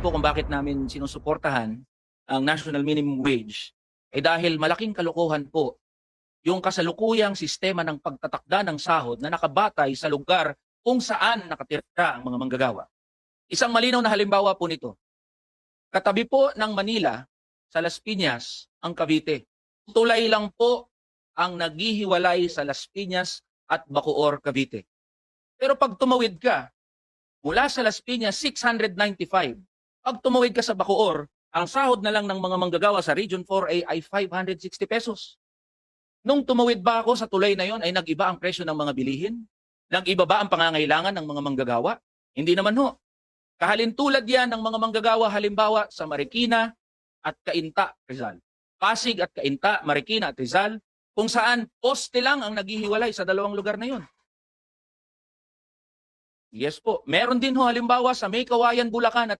po kung bakit namin sinusuportahan ang national minimum wage ay dahil malaking kalokohan po yung kasalukuyang sistema ng pagtatakda ng sahod na nakabatay sa lugar kung saan nakatira ang mga manggagawa. Isang malinaw na halimbawa po nito. Katabi po ng Manila sa Las Piñas ang Cavite. Tulay lang po ang naghihiwalay sa Las Piñas at Bacoor, Cavite. Pero pag tumawid ka, mula sa Las Piñas, 695. Pag tumawid ka sa Bacoor, ang sahod na lang ng mga manggagawa sa Region 4A ay 560 pesos. Nung tumawid ba ako sa tulay na yon ay nag-iba ang presyo ng mga bilihin? Nag-iba ba ang pangangailangan ng mga manggagawa? Hindi naman ho. Kahalintulad yan ng mga manggagawa halimbawa sa Marikina at Cainta, Rizal. Pasig at Cainta, Marikina at Rizal, kung saan poste lang ang naghihiwalay sa dalawang lugar na yon. Yes po. Meron din ho halimbawa sa May Kawayan, Bulacan at